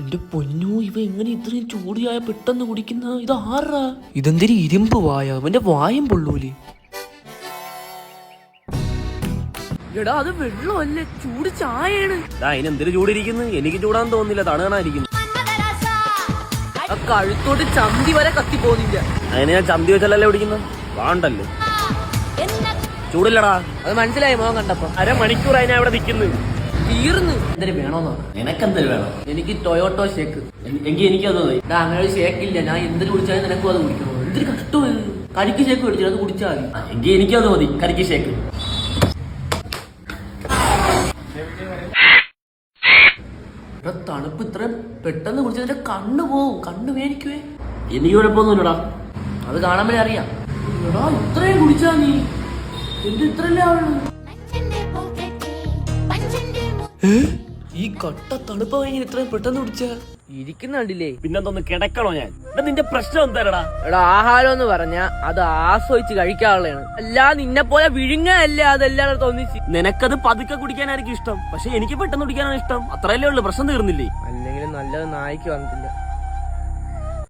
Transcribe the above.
എന്റെ പൊന്നു ഇവ എങ്ങനെ ഇത്രയും ചൂടിയായ പെട്ടെന്ന് കുടിക്കുന്ന? ഇത് ആറാ ഇതെന്തിരി ഇരുമ്പ് വായ? അവന്റെ വായം പൊള്ളൂലേ. എടാ അത് വെള്ളമല്ലേ? ചൂട് ചായയാണ്. അതിനെന്തൊരു ചൂടിരിക്കുന്നു? എനിക്ക് ചൂടാൻ തോന്നില്ല തണുകണായിരിക്കുന്നു ആ കഴുത്തോട്ട് ചന്തി വരെ കത്തി പോകുന്നില്ല അതിന് ഞാൻ ചന്തി വെച്ചല്ലേ പിടിക്കുന്നു വാണ്ടല്ലേ. ചൂടില്ലടാ. അത് മനസ്സിലായി മോൻ കണ്ടപ്പോ. അരമണിക്കൂർ അതിനെ അവിടെ നിൽക്കുന്നു. തീർന്ന്. എന്തൊരു വേണോന്നാണ് നിനക്കെന്തൊരു വേണം? എനിക്ക് ടൊയോട്ടോ ഷേക്ക് എങ്കിൽ എനിക്കത് മതി. അങ്ങനെ ഒരു ഷേക്ക് ഇല്ല. ഞാൻ എന്തിനു കുടിച്ചാലും നിനക്കും അത് കുടിക്കണോ. എന്തൊരു കഷ്ടം ഇത്. കരിക്ക് ഷേക്ക് കുടിച്ചാൽ അത് കുടിച്ചാൽ മതി. എങ്കിൽ എനിക്കത് മതി. കരിക്ക് ഷേക്ക് തണുപ്പ് ഇത്ര പെട്ടെന്ന് കുടിച്ചതിന്റെ കണ്ണ് പോവും. കണ്ണ് മേടിക്കുവേ എനിക്ക് കുഴപ്പമൊന്നുമില്ലടാ. അത് കാണാൻ അറിയാം. എടാ ഇത്രയും കുടിച്ചാ നീ. എന്ത് ഇത്രല്ലേ ആവുള്ളൂ? ഈ കട്ട തണുപ്പ് ഭയങ്കര ഇത്രയും പെട്ടെന്ന് പിടിച്ച ഇരിക്കുന്നുണ്ടില്ലേ. പിന്നെന്തൊന്ന് കിടക്കണോ ഞാൻ? എടാ, നിന്റെ പ്രശ്നം എന്താടാ എടാ ആഹാരം എന്ന് പറഞ്ഞ അത് ആസ്വദിച്ച് കഴിക്കാനുള്ളതാണ്. അല്ലാ നിന്നെ പോലെ വിഴുങ്ങല്ല അതെല്ലാം തോന്നിച്ച് നിനക്കത് പതുക്കെ കുടിക്കാനായിരിക്കും ഇഷ്ടം. പക്ഷെ എനിക്ക് പെട്ടെന്ന് കുടിക്കാനാണ് ഇഷ്ടം. അത്രയല്ലേ ഉള്ളു പ്രശ്നം തീർന്നില്ലേ? അല്ലെങ്കിൽ നല്ലത് നായിക്ക് വന്നിട്ടില്ല.